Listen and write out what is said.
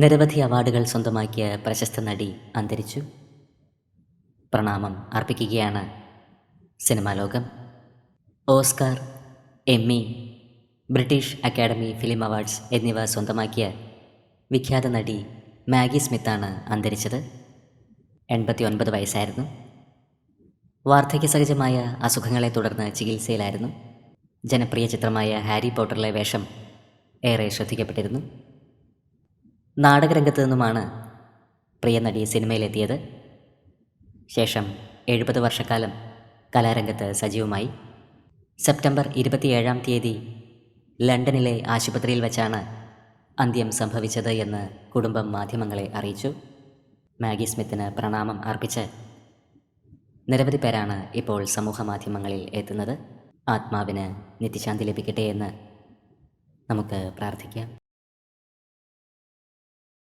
നിരവധി അവാർഡുകൾ സ്വന്തമാക്കിയ പ്രശസ്ത നടി അന്തരിച്ചു. പ്രണാമം അർപ്പിക്കുകയാണ് സിനിമാ ലോകം. Oscar Emmy British Academy film awards എന്നിവ സ്വന്തമാക്കിയ വിഖ്യാത നടി മാഗി സ്മിത്താണ് അന്തരിച്ചത്. എൺപത്തി ഒൻപത് വയസ്സായിരുന്നു വാർദ്ധക്യസഹജമായ അസുഖങ്ങളെ തുടർന്ന് ചികിത്സയിലായിരുന്നു. ജനപ്രിയ ചിത്രമായ ഹാരി പോട്ടറിലെ വേഷം ഏറെ ശ്രദ്ധിക്കപ്പെട്ടിരുന്നു. നാടകരംഗത്ത് നിന്നുമാണ് പ്രിയ നടി സിനിമയിലെത്തിയത്. ശേഷം എഴുപത് വർഷക്കാലം കലാരംഗത്ത് സജീവമായി. സെപ്റ്റംബർ ഇരുപത്തിയേഴാം തീയതി ലണ്ടനിലെ ആശുപത്രിയിൽ വച്ചാണ് അന്ത്യം സംഭവിച്ചത് എന്ന് കുടുംബം മാധ്യമങ്ങളെ അറിയിച്ചു. മാഗി സ്മിത്തിന് പ്രണാമം അർപ്പിച്ച് നിരവധി പേരാണ് ഇപ്പോൾ സമൂഹ മാധ്യമങ്ങളിൽ എത്തുന്നത്. ആത്മാവിന് നിത്യശാന്തി ലഭിക്കട്ടെ എന്ന് നമുക്ക് പ്രാർത്ഥിക്കാം.